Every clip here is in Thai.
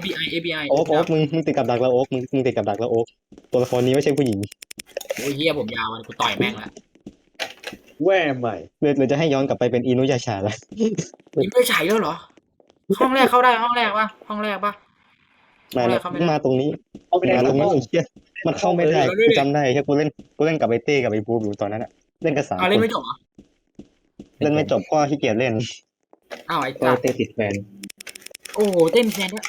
FBI FBI โอ๊กโอ๊กมึงมึงติดกับดักแล้วโอ๊กมึงมึงติดกับดักแล้วโอ๊กตัวละครนี้ไม่ใช่ผู้หญิงโอ้ยเฮียผมยาวอะกูต่อยแม่งละแว่ใหม่เลยเลยจะให้ย้อนกลับไปเป็นอินุยาชาละนี่ไม่ใช่แล้วเหรอ ห้องแรกเข้าได้ห้องแรกปะห้องแรกปะมาเอาเลยเข้าไม่ได้มาตรงนี้เอาไปไหนมาตรงนั้นห้องไอ้เหี้ยมันเข้าไม่ได้เออเอาด้วยกูดิจำได้ใช่กูเล่นกูเล่นกับไอ้เต้กับไอ้บูมอยู่ตอนนั้นอะเล่นกันสามเอาคเล่นนไม่จบเหรอเล่นไม่จบก็ขี้เกียจเล่นอ้าวไอ้ก็จัดเตะติดแฟนโอ้โหเต้นแทนด้วย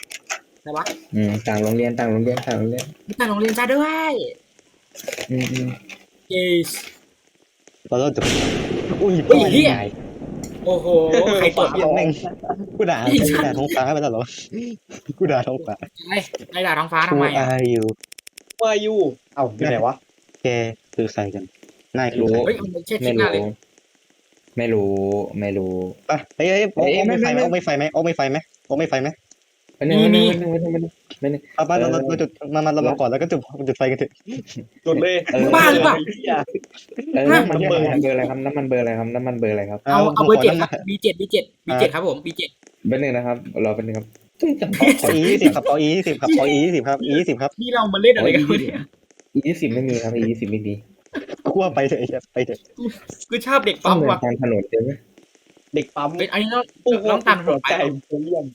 แต่วะอืมต่างโรงเรียนต่างโรงเรียนต่างโรงเรียนมีแต่โรงเรียนจ้าด้วยอืมอืมเยส เราเราจะอุ้ยเฮ้ยเหี้ยตายโอ้โหใครตบเหี้ยแม่งกูด่าไอ้สักูสด่าท้องฟ้าไปแล้วเหรอกูด่าท้องฟ้าไอ้ไอ้ด่าท้องฟ้าทำ Who ไมอะ are you ว่าอยู่เอ้าอยู่ไหนวะแกคือใครกันนายคือรู้ใคร เฮ้ยมันเช็ดไม่หน้ารู้ เลยไม่รู้ ไม่รู้ปะเฮ้ยเฮ้ยโอ๊กเอ้ยโอ๊กไม่ไฟไหมไม่โอ๊กไม่ไฟไหมโอ๊กไม่ไฟไหมโอ๊กไม่ไฟไหม ไม่นึงไม่นึงไม่นึงไม่นึงไม่นึงไม่นึงเอาไปเราเออเราจุดมามาเรามาก่อนแล้วก็จุดจุดไฟกันเถอะจุดเลยเออบ้าหรือเปล่าเออน้ำมันเบอร์อะไรครับน้ำมันเบอร์อะไรครับน้ำมันเบอร์อะไรครับเอาเอาเบอร์ขเจ็ดน้ำคมัรับ B เจ็ด B เจ็ด B เจ็ดครับผม B เจ็ดเบอร์หนึ่งนะครับรอเป็นงครับขออียี่สิบครับขออียี่สิบครับขออียี่สิบครับอียี่สิบครับนี่เรามาเล่นอะไรกันวะเนี่ยอียี่สิบไม่มีครับอียี่สิบไม่มีคั่วไปเถอะไอ้เหี้ยไปเถอะกูชอบเด็กต้อปั๊งมเดินว่ะตามถนนใช่ไหมเด็กปั๊มเป็นอันนี้น้องปุ๊น้องตามถนนไปใจเหรอผมเยี่ยม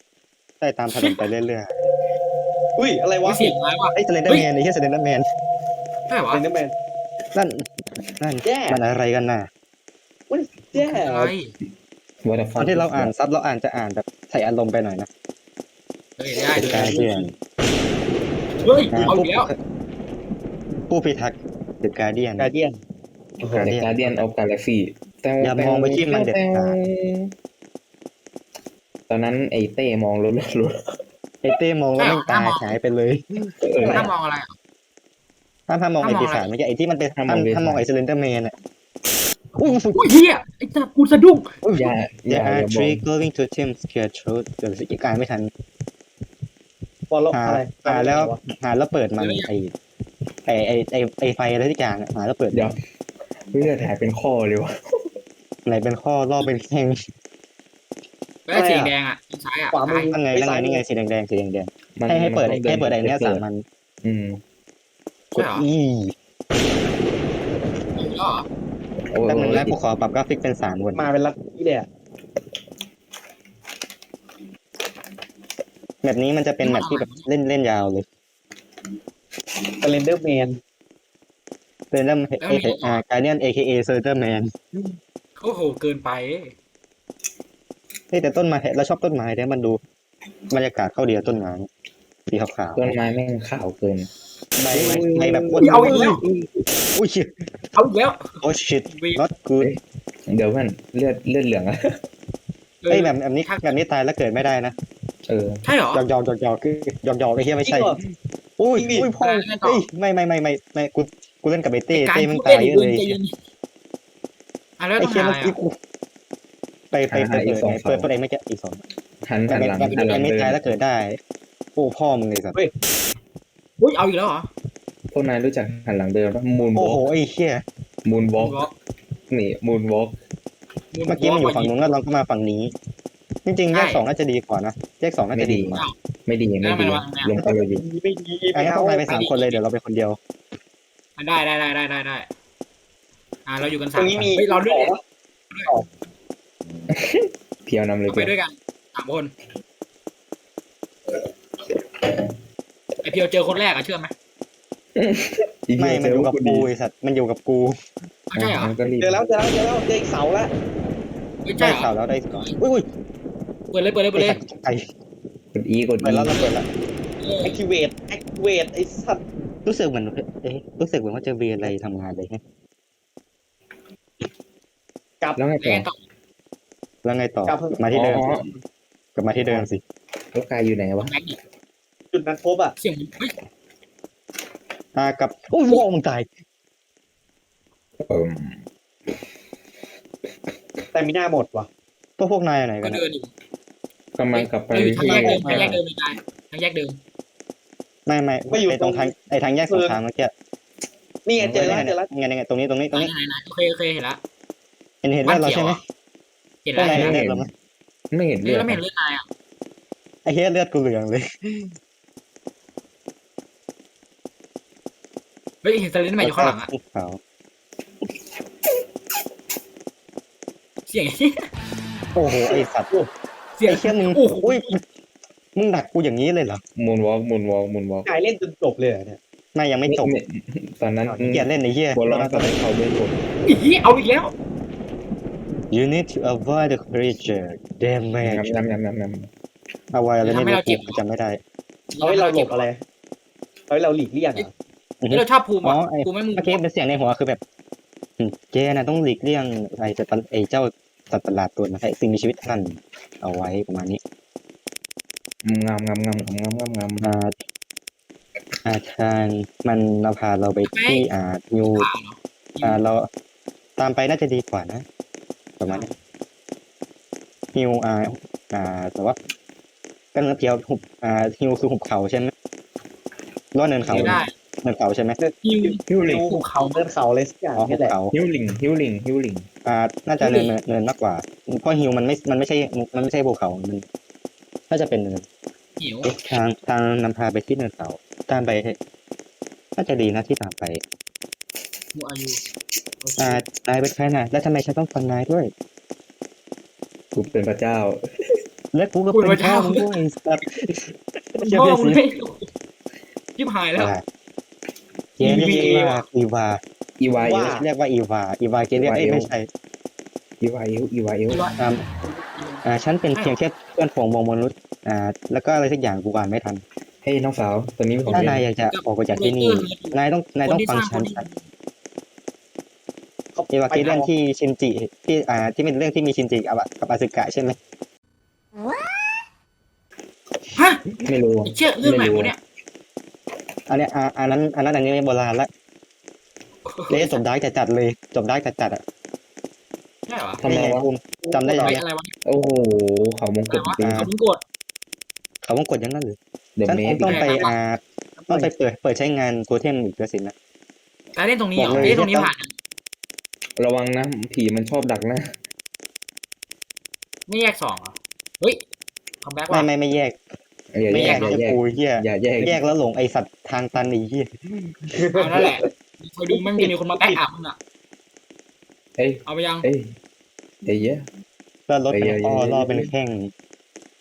ได้ตามถนนไปเรื่อยอุ้ยอะไรวะไม่เสียงไม้ว่ะๆไอ้เซเลนเดอร์แมนไอ้เหี้ยเซเลนเดอร์แมนใช่เหรอเป็นนักแมน นั่น นั่น แย่ มันอะไรกันน่ะ แย่อะไรวัตตอนที่เราอ่านซับเราอ่านจะอ่านแบบใส่อารมณ์ไปหน่อยนะเฮ้ยได้เป็นเลการยเพื่อนเฮ้ยเอาอีกแล้วผู้พิทักษ์เดอะการเดียน กาเดียน โอ้โหในการเดียนออฟกาแล็กซี่อย่ามองไปที่มันเด็ดขาดต อนนั้นไอ้เต้มองรถรถรถไอ้เต้มองแล้วแม่งตาหายไปเลยเออถ้ามองอะไรอะ ถ้าถ้ามองไอ้ถ้ามองปีศาจอะไรเมื่อกี้ไอ้ที่มันเป็นถ้าถ้ามองปีศาจถ้ามองไอ้เซเลนเดอร์แมนอะอุ้ยอุ้ยเฮียไอ้จับกูสะดุ้งอย่าอย่า There อย่า are มอง three going to Tim's Care Truth เดี๋ยวสิอีกการไม่ทันบอลลหาอะไรหาแล้วหาแล้วเปิดมันไอ้ไอ้ไอ้ไอ้ไอ้ไฟอะไรทุกอย่างอะหาแล้วเปิดเดี๋ยวเฮ้ยจะถ่ายเป็นข้อเลยวะไหนเป็นข้อรอบเป็นแข้ง แล้วสีแดงอะซ้ายอะขวามือ นั่นไงนั่นไงนี่ไงสีแดงๆสีแดงมันๆให้ให้เปิดมันต้องให้เปิดไอ้เนี้ยไปสามมันอืมกด E ก็โอ้ยแป๊บนึงแล้วกูขอปรับกราฟิกเป็นสามวนมาเป็นลักกี้เลยอะแบบนี้มันจะเป็นแบบที่แบบเล่นเล่นยาวเลยสเลนเดอร์แมนเป็นเริ่มเออ่าการเดียน AKA เซอร์เจอร์แมนโอ้โหเกินไป เฮ้ยแต่ต้นไม้เราชอบต้นไม้เนี่ยมันดูบรรยากาศเข้าเดียวต้นไม้สีขาวต้นไม้แม่งขาวเกินๆใบใบแบบอ้วนเอาอีกแล้ว อุ้ยชิเอาอีกแล้วโอ้ชิต not good เดี๋ยวเพื่อนเลือดเลือดเหลืองอะเอ้ยแบบแบบนี้แบบนี้ตายแล้วเกิดไม่ได้นะเออใช่เหรอหยอกหยอกหยอกหยอกคืหยอกหยอกไอ้เหี้ยไม่ใช่จริงเหรออุ้ยจริงดิอุ้ยพ่อเล่นต่อเฮ้ยไม่ไม่ไม่ไม่ไม่กูกูเล่นกับไอ้เต้การเต้มันพูดตายเล่นเยอะเกิเลนยใจเย็นอะแล้วไอ้ต้องเชี่ยหาเมื่อะอ ไรกี้กูไปไปไปเปิดไงเปิดเปิดไอ้ไม่แกอีกสองหันแบหับนนี้หลังแบบหันหลันี้งไม่เดิตายนแล้วเกิดได้ โอ้พ่อมึงเลยสัตว์อุ้ยเอาอีกแล้วเหรอพวกนายรู้จักหันหลังเดินปะมูนวโอ้อโหล์กไอ้เชี่ยมูนวอล์กวอล์กนี่มูนวอล์กเมื่อกี้มันอยู่ฝั่งนู้นแล้วเราก็มาฝั่งนี้ จริงๆแยกสองน่าจะดีกว่านะแยกสองน่าจะดีกว่าไม่ดีไม่ดีลงไปเลยดิไม่ดีอันไม่นี้เอาต้องไปไปสามคนเลยเดี๋ยวเราไปคนเดียวได้ได้ได้ได้ได้ได้อ่าเราอยู่กันตสารมงนี้มีเฮ้ยเราด้วย เพียวนำเลยเราไปเพียวด้วยกันสามคนไอเพียวเจอคนแรกอะเชื่อไหมอีเพีไม่ยวมันอยู่กับดีกูไอ้สัตว์มันอยู่กับกูไม่ใช่เหรอมันก็รีบเจอแล้วเจอแล้วเจอแล้วเจออีกเสาแล้วไม่ได้ใช่เหรข่าอวแล้วได้ข่าวอุ้ยอุ้ยเปิดเลยเปิดเลยเปิดเลยไอ้กดอีกดเปิอีดแล้วเราเปิดแล้ว เออแอคทีเวตแอคทีเวตไอ้สัตว์รู้สึกเหมือนเอ๊ะรู้สึกเหมือนว่าจะเวียนอะไรทำงานเลยฮะ แล้วไงแล้วต่อไงต่อ แล้วไงต่อมาที่เดิม อ๋อ กลับมาที่เดิมสิแล้วกายอยู่ไหนวะแม็กอีกจุดนั้นพบอะเสียงมันเฮ้ยอ่ากับโอ้ยพ่อมึงตาย เอิ่มแต่มีหน้าหมดว่ะพวกพวกนายอยู่ไหนกัก็นอะเดินอยู่กำลังกลับไปเราอยู่ทางที่แยกเดิมทางแยกเดิมไม่ได้ทางแยกเดิมไม่ไม่ไอ้ตรงทางไอ้ทางแยกสงครามเมื่อกี้นี่ไงเจอแล้วเจอแล้วไงไงตรงนี้ตรงนี้ตรงนี้ ไหนไหนโอเคโอเคเห็นละเห็นเห็นว่าเราใช่ไหม เห็นพวแล้กวนายเห็นเห็นแล้วเลือดเราไหมไม่เห็นเห็เลืนอดแล้วไม่เห็นเลือดนายอะไอ้เหี้ยเลือดกูเหลืองเลยเฮ้ยเห็นสลินใหม่อยู่ข้างหลังอะภูเขาเสียงเหี้ยโอ้โหไอ้สัตว์เสียงไอ้เหี้ยมึงโอ้โหอุ้ยมึงดักกูอย่างนี้เลยเหรอมูนวอล์กมูนวอล์กมูนวอล์กกายเล่นจนจบเลยเหรอเนี่ยไม่ยังไม่จบตอนนั้นเกลียดเล่นไอ้เหี้ยหัวเร้อนตอนนั้นเขาไม่จบอีเอาอีกแล้ว You need to avoid the creature damage ยำยำยำยำยำเอาไว้อะไรไม่ทำให้รู้เราเจ็บกูจำไม่ได้ เอาให้เราหลบอะไรเอาให้เราหลีกเลี่ยงเหรอนี่เราชอบภูมิอ๋ออะไอ้ ภูมิไม่มูเมื่อกี้เป็นเสียงในหัวคือแบบอืมเจนะต้องหลีกเลี่ยงไอ้จะไอ้เจ้าสัตว์ประหลาดตัวนั้นไอ้สิ่งมีชีวิตนั่นเอาไว้ประมาณนี้งามงามงามงามงามงามอ่าอาทางมันเราพาเราไปที่อ่านิวอ่าเราตามไปน่าจะดีกว่านะ ประมาณนี้ฮิวอ่าอ่าแต่ว่าก็เนื้อเพียวหุบอ่าฮิวคือหุบเขาใช่ไหมรอดเนินเขาไม่ได้เนินเขาใช่ไหมฮิวฮิวลิงภูเขาเดินเขาอะไรสักอย่างอ๋อหุนี่บแหละเขาฮิวลิงฮิวลิงฮิวลิงอ่า น่าจะเนินเนินเนินมากกว่าเพราะฮิวมันไม่มันไม่ใช่มันไม่ใช่ภูเขามันน่าจะเป็นเนินหิวเอ๊ะทางทางนำพาไปที่เนินเขาตามไปเถอะน่าจะดีนะที่ตามไปมู อายุอ่านายเป็นใครน่ะ แล้วทำไมฉันต้องฟังนายด้วย กูเป็นพระเจ้า แล้วกูก็เป็นพ่อมึงด้วยไอ้สัตว์เชื่อพ่อเพื่อนมึงสิไม่ยิบหายแล้วอะไรเกเรียกว่าอีวา อีวาเอลเรียกว่าอีวา อีวาเกเรียกเอ้ยไม่ใช่ อีวาเอลอีวาเอลอ่าอ่าฉันเป็นเพียงแค่เพื่อนของมงมนุษย์ อ่า แล้วก็อะไรสักอย่างกูอ่านไม่ทัน เฮ้ยน้องสาวตัวนี้เป็นของถ้าเล่นายนอยากจะออกไปจากที่นี่ นายต้องนายต้องฟังฉันเขาเอวาไปคิเรื่องเอาที่ชินจิที่อ่าที่เป็นเรื่องที่มีชินจิกับกับอาซึกะใช่ไหมฮะไม่รู้ไอ้เชี่ยเรื่องใหม่หมดเนี่ยอันเนี้ยอ่าอันนั้นอันนั้นอันนี้ไม่โบราณละเลยจบได้จัดจัดๆเลยจบได้จัดจัดๆอะใช่เหรอทำไมวะภูมิจำได้ยังอะไรไงอะไรวะโอ้โหเขามงกุฎจริงเขาเพิ่งกดเขาต้องกดอยังนั้นหรือเดี๋ยวฉันเมคสงต้องไปอ่าต้องไปเปิดเปิดใช้งานโกเทมอีกแล้วสินะการเล่นตรงนี้เหรอบอกเลยเล่นตรงนี้ผ่าน ระวังนะผีมันชอบดักนะไม่แยกสองเหรอเฮ้ยคัมแบ็กไม่ว่ะ ไม่ไม่แยก อย่าไม่แยแยกกอย่าไอ้แยกกูเหี้ยอย่าแยกแยกแล้วหลงไอสัตว์ทางตันไอ้เหี้ยเอานั่นแหละคอยดูมันจะมีคนมาแบ็กอัพมึงอะ เอ้ยเอาไปยังเอ้ยเอ้ยเยอะก็รถเป็นไอ้เหี้ข้อยล่อเป็นแข้ง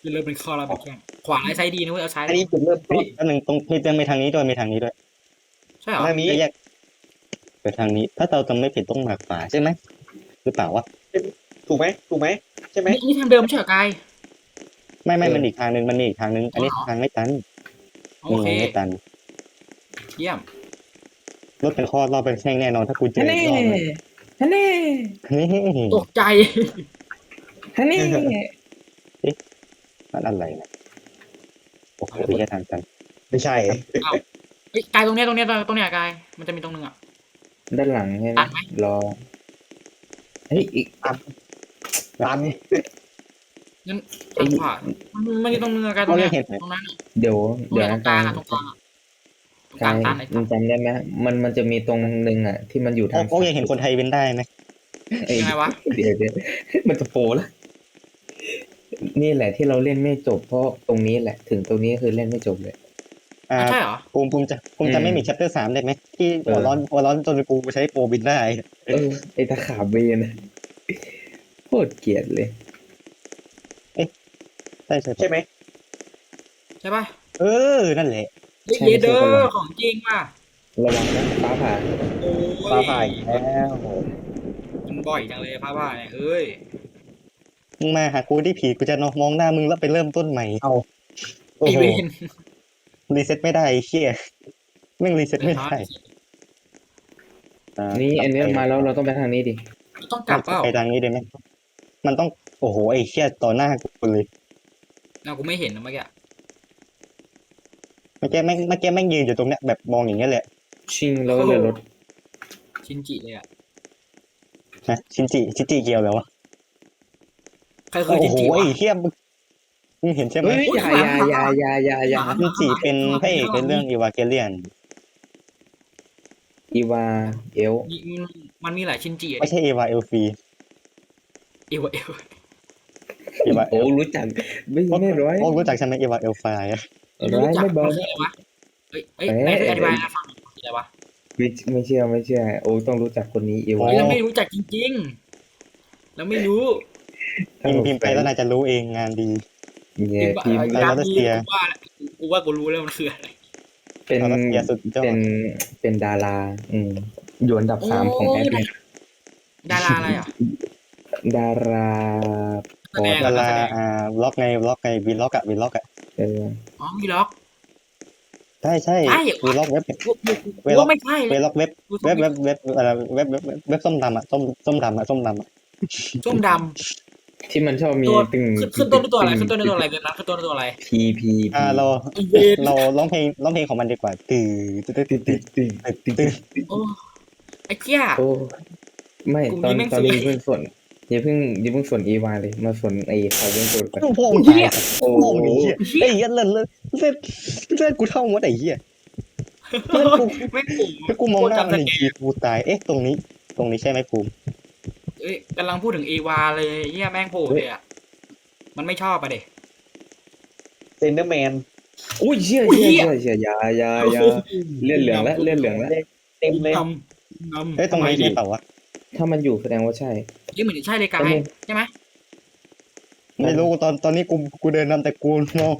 คือเริ่มเป็นข้อแล้วไปแข่งขวาไอ้ไซด์ดีนะเว้ยเอาซ้ายอันนี้จุดเริ่มต้นอันหนึ่งตรงมีเติมไปทางนี้ด้วยมีทางนี้ด้วยใช่เหรอ ทางนี้ก็แยก ไปทางนี้ ถ้าเราจำไม่ผิดต้องมาขวาใช่ไหมหรือเปล่าวะถูกไหมถูกไหมใช่ไหมนี่นี่ทางเดิมไม่ใช่เหรอกาย ไม่ไม่มันอีกทางหนึ่งมันมีอีกทางหนึ่งอันนี้ทางไม่ตันโอเคนี่ไงไม่ตัน เยี่ยมรถเป็นข้อรอบเป็นแข้งแน่นอนถ้ากูเจอฮันอีนี่กรอบหนึ่งฮันนี่นี่ตกใจฮันนี่มันอะไรนะโอ้โหแค่ทางกันไม่ใช่เฮ้ยกายตรงเนี้ยตรงเนี้ยตรงเนี้ยกายมันจะมีตรงนึงอะ ด้านหลังใช่ไหมตัดไหมรอเฮ้ยอีกตันทางขวามันมันมีตรงนึงอะกายตรงเนี้ยตรงนั้นอะเดี๋ยวตรงเดี๋ยวเนี้ยตรนะงกลากางรอะตรงกลางอะตรงกลางตันไอ้มันจำได้ไหมมันมันจะมีตรงหนึ่งอะ ที่มันอยู่โอ้ทางโอ้ยังเห็นคนไทยเว้นได้ไหมเอ้ยยังไงวะเดี๋ยวเดี๋ยวมันจะโปรแล้วนี่แหละที่เราเล่นไม่จบเพราะตรงนี้แหละ ถึงตรงนี้คือเล่นไม่จบเลย อ่าอะใช่เหรอ ภูมิภูมิจะภูมิอืจะมไม่มี chapter สามได้ไหมที่เออหัวร้อนหัวร้อนจนกูใช้โปรบินได้เออไอตะขาบเบนอะโคตรเกลียดเลย ใช่ใช่ใช่ไหมใช่ป่ะเออนั่นแหละเฮ้ยใช่เยเดอใช่ครับร์ของจริงว่ะระวังนะฟ้าผ่าโอ้ยฟ้าผ่าอีกแล้วมันบ่อยจังเลยฟ้าผ่าเนี่ยเอ้ยมึงมาหากูที่ผีกูจะนอนมองหน้ามึงแล้วไปเริ่มต้นใหม่เอาโอ้ไอโหเวน รีเซ็ตไม่ได้ไอ้เชี่ยแม่งรีเซ็ตไม่ได้อ่านี่อันนี้มาแล้วเราต้องไปทางนี้ดิต้องกลับเปล่าไปทางนี้ได้ไหมมันต้องโอ้โหไอ้เชี่ยต่อหน้ากูเลยเรากูไม่เห็นนะเมื่อกี้เมื่อกี้แม่งเมื่อกี้แม่งยืนอยู่ตรงเนี้ยแบบมองอย่างเงี้ยแหละชิงแล้วก็เลยรถชินจิเลยอะฮะชินจิชินจิเกียวแล้ววะใครเคโอ้ยชินโหจิวะไอ้เชี่ยมึง มึงเห็นใช่ไหมเฮ้ยอย่าอย่าอย่าอย่าอย่าอย่าชินจิเป็นพระเอกในเรื่องอีวาเกเลียนอีวาเอลมีมันมันมีหลายชินจิอะไม่ใช่อีวาเอลฟีเอวเอวเอวาโอ้รู้จักไม่ไม่ร้อยโอ้รู้จักใช่ไหมเอวาเอลไฟอะร้อยไม่เบามันคืออะไรวะเฮ้ยเฮ้ยไหนอธิบายให้ฟังคืออะไรวะไม่ไม่เชื่อไม่เชื่อ โอ้ต้องรู้จักคนนี้เอวาเฮ้ยเราไม่รู้จักจริงๆเราไม่รู้พิมพ์พิมพ์ไปแล้วนายจะรู้เองงานดี เนี่ยทีมไอ้รัสเซียกูว่ากูว่ากูรู้แล้วมันคืออะไรเป็นรัสเซียสุดยอเป็ดนเป็นดารา อืมอยู่อันดับสามของแอดมินดาราอะไรอะ ดาราแสดงเวอะลาแสดงอ่าบล็อกไงบล็อกไงวีล็อกอะวีล็อกอะเอออ๋อมีล็อกใช่ใช่ใช่วีล็อกเว็บกูกูกูว่าไม่ใช่เลวียล็อกเว็บกูเว็บเว็บเว็บอะไรเว็บเว็บเว็บเว็บส้มดำอะส้มส้มดำอะส้มดำอะส้มด ที่มันชอบำมีตัวตึงขึ้นขึ้นต้นด้วยตัวอะไรขึ้นต้นด้วยตัวอะไรเว็บนั้นขึ้นต้นด้วยตัวอะไรพีพีอ่าเราไอ้เวนเราร้องเพลงร้องเพลงของมันดีกว่าตื่นตื่นตื่นตื่นตื่นตึงตื่นโอ้ไอ้เกี้ยโอ้ไม่กลุ่มตอนนี้แม่งตอนนี้สวยเพิ่งสนอย่าเพิ่งอย่าเพิ่งสนอีวาเลยมาสนไอ้เขาเรื่องโกดก่อนพ่อมึงตายพ่อมึงไอ้เหี้ยไอ้เหี้ยเล่นเล่นเล่นเล่นกูเท่าหมดไอ้เหี้ยเล่นกูไม่กลุ่มถ้ากูมองหน้าจำมัสนอีกแกทีกูตายเอ๊ะตรงนี้ ตรงนี้ใช่ไหมภูมิ เอ้ยกำลังพูดถึงเอวาเลยเฮียแม่งโผล่เลยอะ มันไม่ชอบอะเด็เซนเดอร์แมนอุ้ยเชี่ยอุ้ยเชี่ยเหี้ยเชี่ยเชี่ยอยาอยาอยาเลื่อนเหลืองแล้วเลื่อนเหลืองแล้วเต็มเลยนำนำเอ้ยตรงนี้ใช่เปล่าวะถ้ามันอยู่แสดงว่าใช่ยี่เหมือนจะใช่เลยกาตรงยนี้ใช่ไหมไม่รู้ตอนตอนนี้กูกูเดินนำแต่กูมอง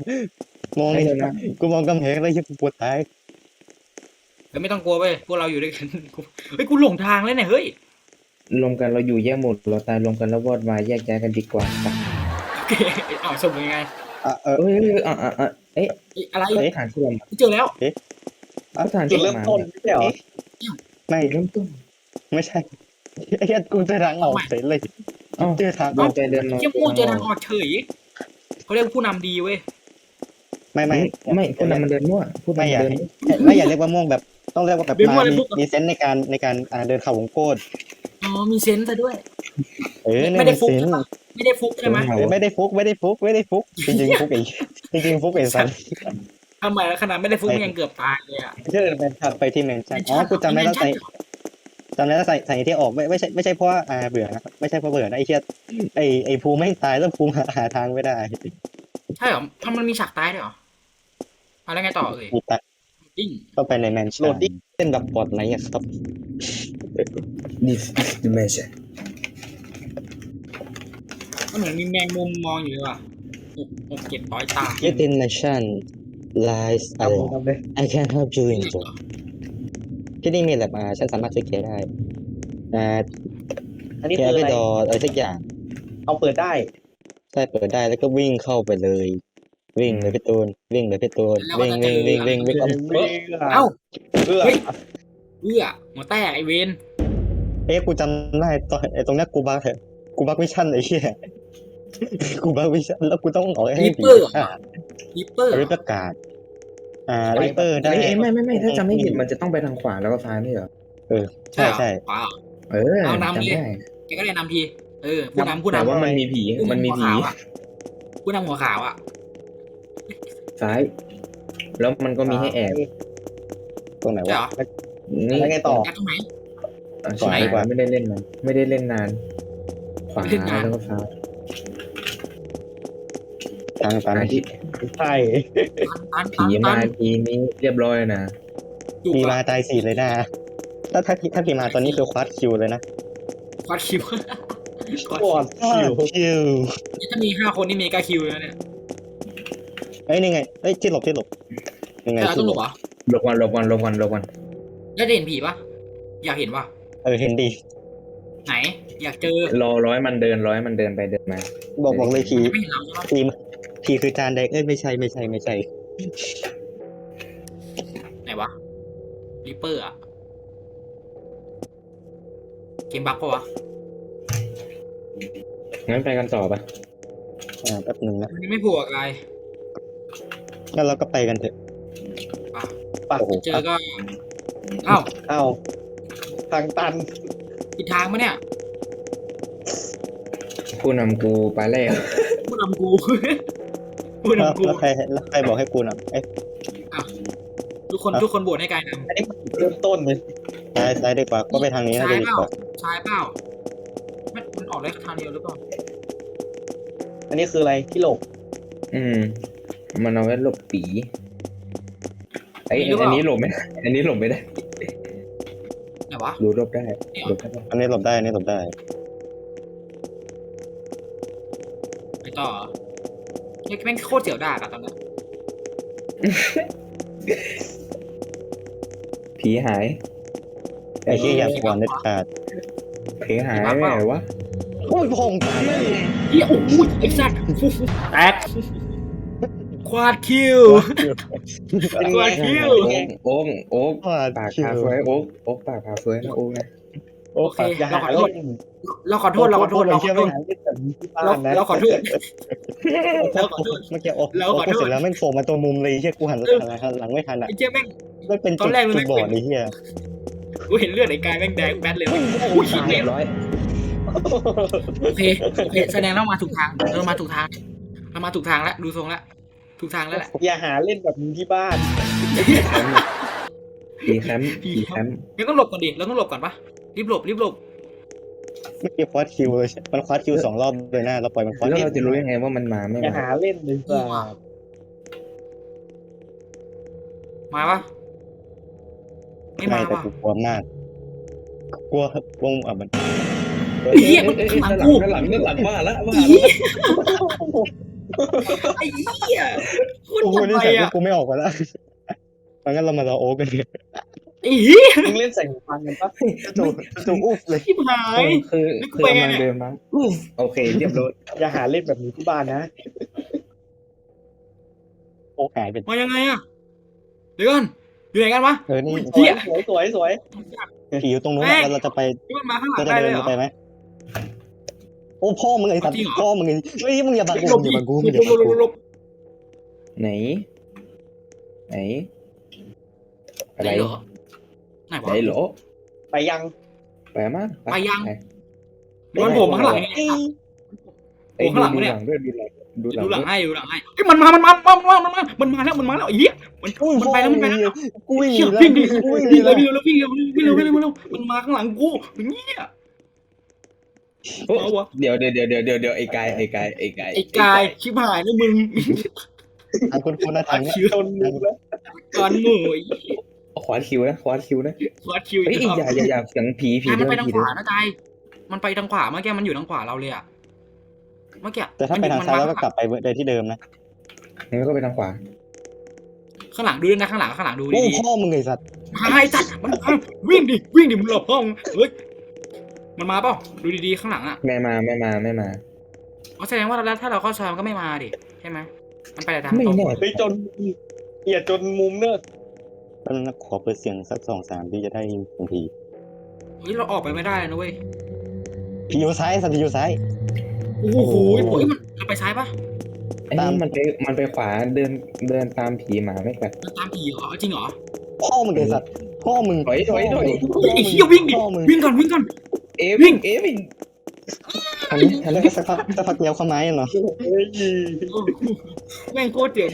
มองไม่นี่เดี๋ยวนะกูมองกำแพงแล้วยังกูปวดตายเฮ้ยไม่ต้องกลัวเว้ยพวกเราอยู่ด้วยกันกูเฮ้ยกูหลงทางเลยเนี่ยเฮ้ย รวมกันเราอยู่แยกหมดเราตายรวมกันแล้ววอดวายแยกย้ายกันดีกว่าไปโอเคอ้าวสมยังไงอะเออเอ้ยเอ้ยอะอะอะเอ๊ะเอ้ยอะไรเอ๊ะฐานที่เรามาเจอแล้วฐานจุที่ดเริ่มมาต้นไม่ใช่เหรอไม่เริ่มต้นไม่ใช่ไอ้เหี้ยกูเจอทางออกเสร็จเลยเอ้าเจอทางอเดิอนกไปเดินมาเชี่ยม่วงเจอทางออกเฉยเขาเรียกผู้นำดีเว้ยไม่ไม่ไม่พูดนำมันเดินมั่วพูดนำไม่มันอยากเดินไม่อยากเรียกว่าม่วงแบบ ต้องเรียกว่าแบบมามีมีเซนส์ในการในการอ่าเดินเข่าวงโคตรอ๋อมีเซนส์ซะด้วย เออเนี่ยไม่ได้มันฟุกเซนใช่ส์ปะไม่ได้ฟุกใช่ไหมเออไม่ได้ฟุกไม่ได้ฟุกไม่ได้ฟุกจริงๆฟุกไอ้จริงๆฟุกไอ้สันทำไมขนาดไม่ได้ฟุกมันยังเกือบตายเลยอะไม่ใช่เดอร์แมนครับไปที่เมนชั่นอ๋อกูจำได้แล้วใส่จำได้แล้วใส่ใส่ที่ออกไม่ไม่ใช่ไม่ใช่เพราะว่าอ่าเบื่อนะไม่ใช่เพราะเบื่อนะไอ้เชี่ยไอ้ไอ้ภูมิไม่งตายแล้วภูมิหาหาทางไม่ได้ใช่เหรอทำมันมีฉากตายด้วยเหรออะไรไงต่อเอ่ยมีตั ดดิ้งเข้าไปในแมนชั่นเป็นแบบปลอดไรอะครับดิสดิเมชั่นมันเหมือนมีแมงมุมมองอยู่เลยว่ะหกหกเจ็ดร้อยตา Get in mission lies ทำเลยทำเลย I can help you in job ที่นี่มีแลบมาฉันสามารถช่วยแกได้อ่าอันนี้แกคือไปอะไร ดออะไรสักอย่างเอาเปิดได้ ใช่เปิดได้แล้วก็วิ่งเข้าไปเลย วิ่งเลยพี่ตูนวิ่งเลยพี่ตูนวิ่งวิ่งวิ่งวิ่งวิ่งวิ่งเอ้าเพื่อเฮ้ยเอื้อหัวแตกไอเวนเอ๊ะกูจำได้ตอนไอ้ตรงเนี้ยกูบักเหรอะกูบักวิชั่นไอ้เหี้ยกูบักวิชั่นแล้วกูต้องออกให้ริปผีเปอร์อะริปเปอร์ริปประกาศอ่าริปเปอร์ได้เอ้ยไม่ไม่ไม่ถ้าจำไม่ผิดมันจะต้องไปทางขวาแล้วก็ซ้ายไม่เหรอใช่ใช่เปล่าเออเอานำจำดิได้แกก็ได้นำทีเออผู้นำผู้แต่นำว่ามันมีผีผู้มันนำมีหัวผีขาวอะผู้นำหัวขาวอะ ซ้าย แล้วมันก็มีให้แอบตรงไหนใช่วะเหรอนี่แล้วไงต่อแอบตรงไหน อะขวาใช่ดีกว่าไม่ได้เล่นมันไม่ได้เล่นนาน ขวาไม่ได้นาน แล้วก็ซ้ายทางตันอะที่ใช่ตันผีตันตัมานทีนี้เรียบร้อยนะจุกมีมาอะตายสี่เลยนะถ้าถ้าถ้าผีมาตอนนี้คือควัดคิวเลยนะควอดคิวควอดปวดควัคิวดคิวถ้ามีห้าคนนี่มีกาคิวแล้วเนี่ย เอ้ยนี่ไงเอ้ยที่หลบที่หลบยังไงแต่เราที่ต้องหหลลบบเหรอหลบวันหลบวันหลบวันหลบวันแล้วได้เห็นผีปะอยากเห็นปะเออเห็นดี ไหน อยากเจอรอร้อยมันเดินร้อยมันเดินไปเดินมา บอกบอกเลยผีไม่เห็นเราใช่ปะผีผีคือจานแดงเอ้ยไม่ใช่ไม่ใช่ไม่ใช่ไหนวะริปเปอร์อะเกมบักปะวะงั้นไปกันต่อปะอ่าแป๊บหนึ่งนะมันยังไม่ผูกอะไร งั้นเราก็ไปกันเถอะปะโอ้โหเจอก็เอ้าเอ้าทางตันผิดทางปะเนี่ยผู้นำกูไปแล้ว ผู้นำกูผู้แล้วนำกูแล้วใครแล้วใครบอกให้กูนะเอ้ยทุกคนทุกคนโบวตให้กายนอันนี้เริ่มต้นเลยซ้ายซ้ายดีกว่าก็ไปทางนี้น่าจะดีกว่าำชายเปล่ามันมันออกได้ทางเดียวหรือเปล่าอันนี้คืออะไรที่หลบอืม มันเอาไว้หลบปีไอยอันนี้หลบไม่ได้อันนี้หลบไม่ได้ไหนวะรู้หลบได้หลบได้อันนี้หลบได้อันนี้หลบได้ ไปต่อนี่แม่งโคตรเสียวดากอะตอนนั้นผีหายไอ้ที่อยากกวนเด็ดขาดผีหายไปไหนวะโอ้ยผมเฮียโอ้โหไอ้สัตว์แตก ควาดคิว เป็นกลัวไงคิว โอ๊กโอ๊กโอ๊กว่าปากคิวพาเฟยโอ๊กโอ๊กปากพาเฟยนะโอ๊กนะโอ้โอเคอย่าเราหาขอโทษเล่นเราขอโทษเราขอโทษเราขอโทษหาเล่นแบบนี้ที่บ้าเรานนะเราขอโทษเราขอโทษเมื่อกี้โอ้เราโอ้ขอโทษเสร็จแล้วแม่งโผล่มาตัวมุมเลยเฮียกูหันหันหลังไม่ทันอะไอ้เจ๊แม่งมันเป็นตจุอดนแรกมันจุไม่ดบอดเลยเฮียกูเห็นเลือดไอ้กายแม่งแดงแบดเลยโอ้โอ้ยยตายเรีเรียยบบร้อยโอเคโอเคแสดงเรามาถูกทางเรามาถูกทางเรามาถูกทางแล้วดูทรงแล้ว ถูกทางแล้วแหละ อย่าหาเล่นแบบนี้ที่บ้านผีแคมป์ผีแคมป์งั้นต้องหลบก่อนดิเราต้องหลบก่อนปะรีบหลบรีบหลบเมื่อกี้ควอดคิวเลยมันควอดคิวสองรอบเลยนะเราปล่อยมันควอดแล้วเราจะรู้ยังไงว่ามันมาไม่อย่ามาหาเล่นเลยจ้ามาปะไม่ไม่มาแต่ปะกูกลัวมากกลัววงอะมันเหี้ยเอ้ยเอ้ยข้างหลังด้านหลังกูด้านหลังด้านหลังว่าละว่าอีละ ไอ้เหี้ยโคตรโอ้โหนี่ทำไมใส่อะกูไม่ออกมาแล้วงั้นเรามารอโอ๊กกันเถอะไอ้เหี้ยมึงเล่นใส่หูฟังกันปะจู่จู่อุ๊บเลยชิบหาย คือนี่กูคือไปไงกำลังเนี่ย เดินมาอุ๊ฟโอเคเรียบร้อยอย่าหาเล่นแบบนี้ที่บ้านนะโอ๊กหายไปมายังไงอะเดี๋ยวก่อนอยู่ไหนกันวะ เออนี่เหี้ย สวยสวยสวยผีอยู่ตรงนู้นแม่อะเราจะไปนี่มันมาข้างหลังเราจะได้เลเดิยนเหรอไปไหม โอ้พ่อมึงไอ้สัตว์จริงเหรอ พ่อมึงไอ้เฮ้ยมึงอย่าบังกูหลบมึงอดิย่าบังกูหมึงลอย่าบบังหลกูบหลบไหน ไหนไหอะไรนเหรอไหนวะไหนเหรอไปยัง ไปมั้งไปยังไปโดนผมข้างหลังนี่เอ้ยเอ้ยโอ้ข้างหลังดูวะเนี่ยหลังด้วยดูหลังดูหลังดูหลังด้วยให้ดูหลังให้เฮ้ยมันมา มันมา มันมา มันมา มันมาแล้ว มันมาแล้วไอ้เหี้ย มันอุ้ยมันไปแล้ว มันไปแล้วกูวิ่งหเหี้นียแล้ววิ่งดิกูวิ่งหนีวิ่งแล้เร็วววิ่งเร็ววิ่งเร็ววิ่งเร็ววิ่งเร็ววิ่งเร็วมันมาข้างหลังกูเหี้ยโอ้ เอาวะเดี๋ยวเดี๋ยวเดี๋ยวเดี๋ยวเดี๋ยวเดี๋ยวไอ้กายไอ้กายไอ้กายไอ้กายชิบหายแล้วมึงทางคุณคุณนะทางเนี้ยคิวจนมุมแล้วก่อนหมูไอ้ขวาคิวนะขวาคิวนะควาคิวเฮ้ยอีกอย่าอย่าอย่าเสียงผีผีกายมันเดิไปนทางผีขเดินวานะกายมันไปทางขวาเมื่อกี้มันอยู่ทางขวาเราเลยอะเมื่อกี้แต่ถ้าไปทางซ้ายแล้วก็กลับไปเดินที่เดิมนะงั้นก็ไปทางขวาข้างหลังดูด้วยนะข้างหลังข้างหลังดูโอ้ดีพ่อมึงไอ้สัตว์ๆหายจัดมันมาวิ่งดิวิ่งดิมึงหลบห้องเฮ้ย มันมาเปล่าดูดีๆข้างหลังอะไม่มาไม่มาไม่มาอ๋อแสดงว่าแล้วถ้าเราเข้าซอยมันก็ไม่มาดิใช่ไหมมันไปแต่ทางไม่ตรงแน่เฮ้ยจนเกียจนมุมเนอะตอนนั้นขอเปิดเสียงสักสองสามที่จะได้ยินเสียงผีเฮ้ยเราออกไปไม่ได้เลยนะเว้ยผีอยู่ซ้ายสัตว์ผีอยู่ซ้าย โอ้โหโอ้ยมันเราไปซ้ายปะไอ้ตาม นี่มันไปมันไปขวาเดินเดินตามผีหมาไม่กลับมันตามผีเหรอจริงเหรอพ่อมึงไอ้สัตว์พ่อมึงถอยถอยถอย พ่อไอ้มึงเหี้ยวิ่งดิพ่อมึงวิ่งก่อนวิ่งก่อน เอวิ่งเอวิ่งทันไหมทันไหมแล้วก็สักพักสักพักเดียวเข้าไม้เนาะเฮ้ยโอ้โหแม่งโคตรเจ๋ง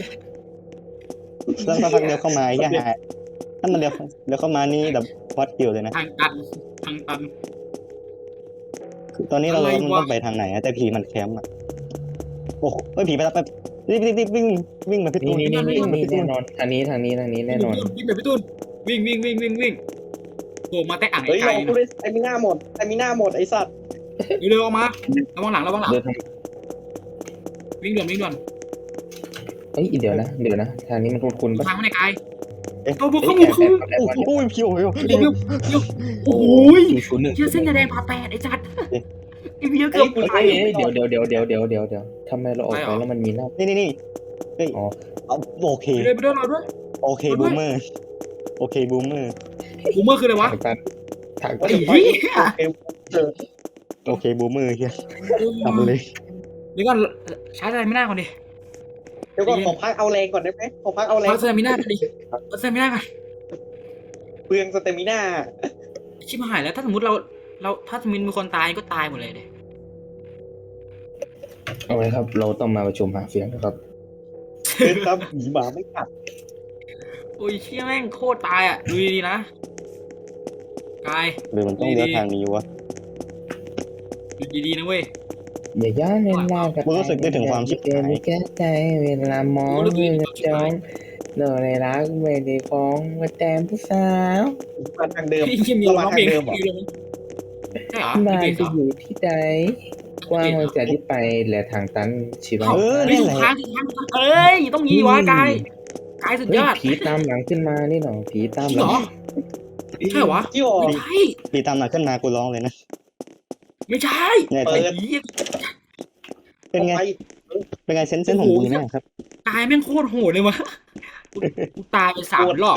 แล้วสักพักเดียวเข้ามาแย่หายถ้ามันเดียวเดี๋ยวเข้ามานี่แบบวัดเดียวเลยนะทางตันทางตันคือตอนนี้เราอะไรวะมันต้องไปทางไหนอะแต่ผีมันแคมป์อะโอ้โหเฮ้ยผีไปแล้วไปรีบรีบรีบวิ่งวิ่งมาพี่นี่ตูนนี่นี่วิ่นี่งมานี่พี่ตูแน่นนอนทางนี้ทางนี้ทางนี้แน่นอนวิ่งแบบพี่ตูนวิ่งวิ่งวิ่งวิ่งวิ่ง โผล่มาแตะอ่างเฮ้ยไกลเราๆพูดนะได้ไอ้มีหน้าหมดไอ้มีหน้าหมดไอ้สัตว์เร็วๆออกมาระวังหลังระวังหลังเดินทางวิ่งด่วนวิ่งด่วนเอ้ยเดี๋ยวนะ เดี๋ยวนะ ทางนี้มันคุ้นๆปะทางไม่ได้ไกลเอ๊ะเอาบุกเข้าบุกเข้าบุกโอ้โหโอ้ยผีโอ้ยเร็วเร็วเร็วโอ้ยสี่ศูนย์หนึ่งเชื่อเส้นแดงพาแปดไอ้จัดไอ้เบี้ยเกืเฮ้อยบกูตายใช้เอ้ยเดี๋ยวเดี๋ยวเดี๋ยวเดี๋ยวเดี๋ยวเดี๋ยวเดี๋ยวทำไมเราออกไปไปเหรอแล้วมันมีหน้า นี่นี่นี่เฮ้ยอ๋อ เอาโอเค ไปเลยไปด้วยเราด้วยโอเคบูมเมอร์ โอเคบูมเมอร์บูมเมอร์คืออะไรวะทางตันทางไอ้ตันเหี้ย โอเคบูมเมอร์เฮียทำเลยเดี๋ยวก่อนชาร์จอะไรไม่น่าก่อนดิเดี๋ยวก่อนขอพักเอาแรงก่อนได้ไหมขอพักเอาแรงชาร์จอะไรไม่น่าก่อนดิชาร์จอะไรไม่น่าก่อนเปลืองสเตมิน่า ชิบหายแล้วถ้าสมมติเราเราถ้าสมมติมีคนตายก็ตายหมดเลยเดยเอาไว้ครับ เราต้องมาประชุมหาเสียงนะครับ เป็นตามผีหมาไม่กัดโอ้ยเชี่ยแม่งโคตรตายอะ ดูดีๆนะ กาย หรือมันต้องเลี้ยวทางนี้วะดูดีๆนะเว้ย อย่าย้อนเวลากับกูรู้สึกได้ถึงความชิบหายแก้ใจเวลามองเวลาจ้องโดนในรักไม่ได้ฟ้องมาแต่งผู้สาวมาทางเดิมพี่ยังมีร้องเพลงเรามาทางเดิมเหรอใช่เหรอบ้านมีจะเพลงเหรออยู่ที่ใดกว้างหัวใจที่ไปและทางตันชีวะเอ้าเออไม่ถูกทางถูกทางเอ้ยต้องยีวะกาย กายสุดเฮ้ยยอดผีตามหลังขึ้นมานี่หนอผีตามจริงหเหลัรงอใช่เหรอวะที่ออกไม่ใช่ปีตามหลังขึ้นมากูร้องเลยนะ ไม่ใช่เนี่ยเปิดอีเป็นไงออกปเป็นไงเซนส์เซนส์ของกูเนี่ยครับกายแม่งโคตรโหดเลยวะกูกูตายไปสามรอบ